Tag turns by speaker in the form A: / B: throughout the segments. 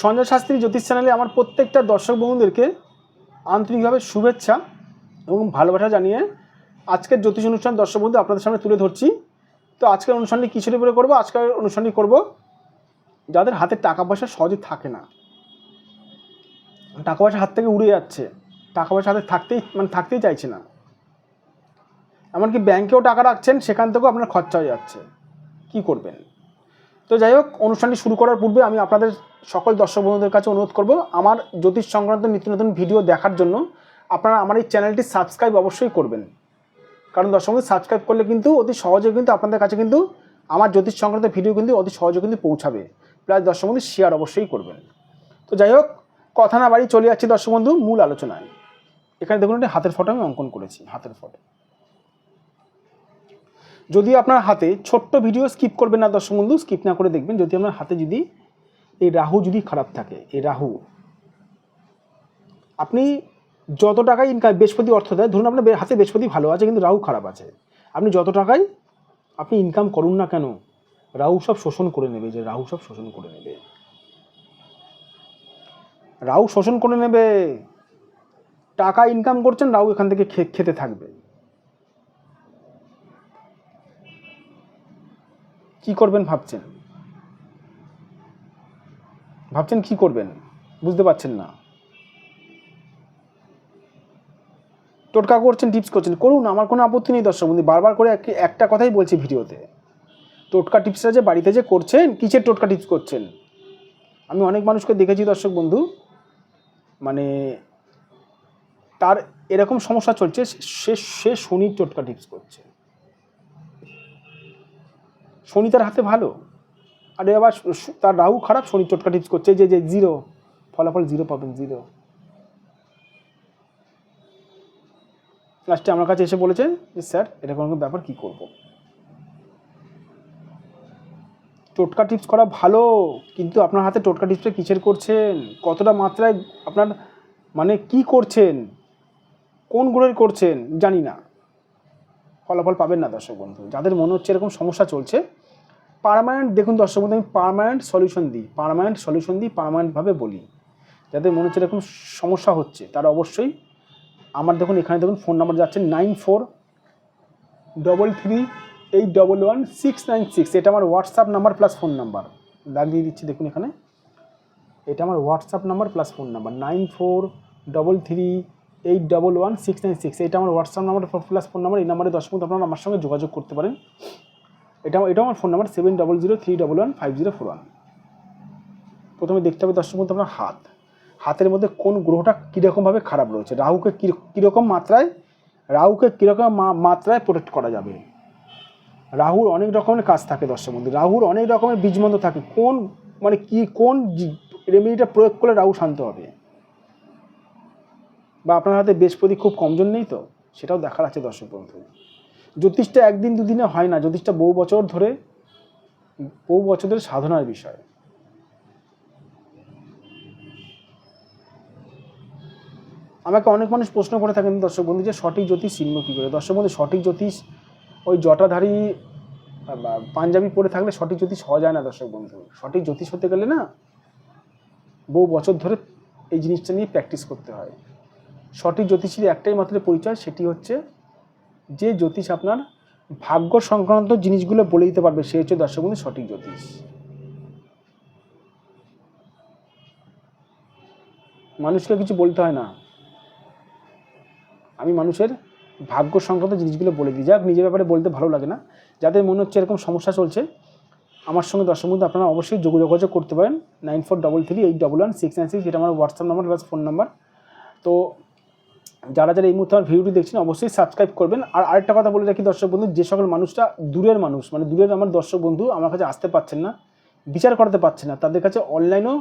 A: সঞ্জয় শাস্ত্রী জ্যোতিষ চ্যানেলে আমার প্রত্যেকটা দর্শক বন্ধুদেরকে আন্তরিকভাবে শুভেচ্ছা এবং ভালোবাসা জানিয়ে আজকের জ্যোতিষ অনুষ্ঠান দর্শক বন্ধু আপনাদের সামনে তুলে ধরছি। তো আজকের অনুষ্ঠানটি কিসের উপরে করব? আজকের অনুষ্ঠানটি করব যাদের হাতে টাকা পয়সা সহজে থাকে না। টাকা পয়সা হাত থেকে উড়ে যাচ্ছে। টাকা পয়সা হাতে থাকতেই মানে থাকতেই চাইছে না। এমনকি ব্যাংকেও টাকা রাখছেন, সেখান থেকেও আপনার খরচা হয়ে যাচ্ছে। কি করবেন? তো যাই হোক, অনুষ্ঠানটি শুরু করার পূর্বে আমি আপনাদের সকল দর্শক বন্ধুদের কাছে অনুরোধ করব, আমার জ্যোতিষ সংক্রান্ত নিত্য নতুন ভিডিও দেখার জন্য আপনারা আমার এই চ্যানেলটি সাবস্ক্রাইব অবশ্যই করবেন। কারণ দর্শক বন্ধু, সাবস্ক্রাইব করলে কিন্তু অতি সহজে কিন্তু আপনাদের কাছে কিন্তু আমার জ্যোতিষ সংক্রান্ত ভিডিও কিন্তু অতি সহজে কিন্তু পৌঁছাবে। প্লাস দর্শক বন্ধু শেয়ার অবশ্যই করবেন। তো যাই হোক, কথা না বাড়ি চলে যাচ্ছি দর্শক বন্ধু, মূল আলোচনায়। এখানে দেখুন, একটা হাতের ফটো আমি অঙ্কন করেছি, হাতের ফটো। যদি আপনার হাতে ছোট্ট ভিডিও স্কিপ করবেন না, দর্শক বন্ধু স্কিপ না করে দেখবেন। যদি আপনার হাতে যদি এই রাহু যদি খারাপ থাকে, এই রাহু, আপনি যত টাকায় ইনকাম বৃহস্পতি অর্থ দেয়, ধরুন আপনার হাতে বৃহস্পতি ভালো আছে, কিন্তু রাহু খারাপ আছে। আপনি যত টাকায় আপনি ইনকাম করুন না কেন, রাহু সব শোষণ করে নেবে, যে রাহু সব শোষণ করে নেবে। রাহু শোষণ করে নেবে, টাকা ইনকাম করছেন, রাহু এখান থেকে খেতে থাকবে। কি করবেন ভাবছেন? ভাবছেন কি করবেন? বুঝতে পারছেন না। টোটকা করছেন, টিপস করছেন। করুন, আমার কোনো আপত্তি নেই দর্শক বন্ধু, বারবার করে এক- একটা কথাই বলছি ভিডিওতে। টোটকা টিপসটা যে বাড়িতে যে করছেন, কিসের টোটকা টিপস করছেন? আমি অনেক মানুষকে দেখেছি দর্শক বন্ধু মানে তার এরকম সমস্যা চলছে, সে সে শনির টোটকা টিপস করছে। শনি তার হাতে ভালো। আর আবার তার রাহু খারাপ, শনি টোটকা টিপস করছে যে যে জিরো ফলাফল জিরো পাবেন জিরো লাস্টে আমার কাছে এসে বলেছেন যে, স্যার, এরকম কোনো ব্যাপার কী করব? টোটকা টিপস করা ভালো, কিন্তু আপনার হাতে টোটকা টিপসটা কিসের করছেন? কতটা মাত্রায় আপনার মানে কি করছেন? কোন গ্রহের করছেন? জানি না। ফলাফল পাবেন না দর্শক বন্ধু। যাদের মনে হচ্ছে এরকম সমস্যা চলছে পারমানেন্ট দেখুন দর্শক বন্ধু, আমি পার্মানেন্ট সলিউশন দিই পার্মানেন্ট সলিউশন দিই পারমানেন্টভাবে বলি। যাদের মনে হচ্ছে এরকম সমস্যা হচ্ছে, তারা অবশ্যই আমার দেখুন, এখানে দেখুন ফোন নাম্বার যাচ্ছে nine four double three eight double one six nine six এটা আমার WhatsApp number plus phone number দাগ দিয়ে দিচ্ছি, দেখুন এখানে। এটা আমার WhatsApp number plus phone number nine four double three eight double one six nine six এটা আমার WhatsApp number plus phone number এই নাম্বারে দশ মিনিট আপনারা আমার সঙ্গে যোগাযোগ করতে পারেন। এটা, এটাও আমার phone number seven double zero three double one five zero four one প্রথমে দেখতে হবে দর্শক বন্ধু আপনার হাত। হাতের মধ্যে কোন গ্রহটা কীরকমভাবে খারাপ রয়েছে? রাহুকে কীরকম মাত্রায়, রাহুকে কীরকম মাত্রায় প্রোটেক্ট করা যাবে? রাহুর অনেক রকমের কাজ থাকে দর্শক বন্ধু রাহুর অনেক রকমের বীজমন্ত্র থাকে। কোন মানে কি, কোন রেমেডিটা প্রয়োগ করলে রাহু শান্ত হবে? বা আপনার হাতে বৃহস্পতি খুব কমজোর নেই তো? সেটাও দেখার আছে দর্শক বন্ধু জ্যোতিষটা একদিন দুদিনে হয় না, জ্যোতিষটা বহু বছর ধরে, বহু বছর ধরে সাধনার বিষয়। আমাকে অনেক মানুষ প্রশ্ন করে থাকেন দর্শক বন্ধু, যে সঠিক জ্যোতিষ চিহ্ন কী করে? দর্শক বন্ধু, সঠিক জ্যোতিষ ওই জটাধারী পাঞ্জাবি পরে থাকলে সঠিক জ্যোতিষ হওয়া যায় না দর্শক বন্ধু। সঠিক জ্যোতিষ হতে গেলে না, বহু বছর ধরে এই জিনিসটা নিয়ে প্র্যাকটিস করতে হয়। সঠিক জ্যোতিষীর একটাই মাত্র পরিচয়, সেটি হচ্ছে যে জ্যোতিষ আপনার ভাগ্য সংক্রান্ত জিনিসগুলো বলে দিতে পারবে, সে হচ্ছে দর্শক বন্ধু সঠিক জ্যোতিষ। মানুষকে কিছু বলতে হয় না। আমি মানুষের ভাগ্য সংক্রান্ত জিনিসগুলো বলে দিই। যাক, নিজের ব্যাপারে বলতে ভালো লাগে না। যাদের মনে হচ্ছে এরকম সমস্যা চলছে, আমার সঙ্গে দর্শক বন্ধু আপনারা অবশ্যই যোগ- যোগাযোগ করতে পারেন। Nine four double three eight double one six nine six এটা আমার WhatsApp number plus phone number. তো যারা যারা এই মুহূর্তে আমার ভিডিওটি দেখছেন, অবশ্যই সাবস্ক্রাইব করবেন। আর আরেকটা কথা বলে রাখি দর্শক বন্ধু, যে সকল মানুষটা দূরের মানুষ মানে দূরের আমার দর্শক বন্ধু আমার কাছে আসতে পারছেন না, বিচার করাতে পারছেন না, তাদের কাছে অনলাইনেও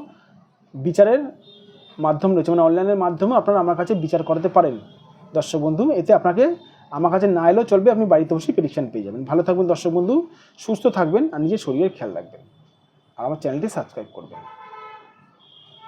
A: বিচারের মাধ্যম রয়েছে। মানে অনলাইনের মাধ্যমে আপনারা আমার কাছে বিচার করাতে পারেন। দর্শক বন্ধু, এতে আপনাকে আমার কাছে না এলেও চলবে, আপনি বাড়িতে বসেই প্রেডিকশন পেয়ে যাবেন। ভালো থাকবেন দর্শক বন্ধু, সুস্থ থাকবেন, আর নিজের শরীরের খেয়াল রাখবেন। আর আমার চ্যানেলটি সাবস্ক্রাইব করবেন।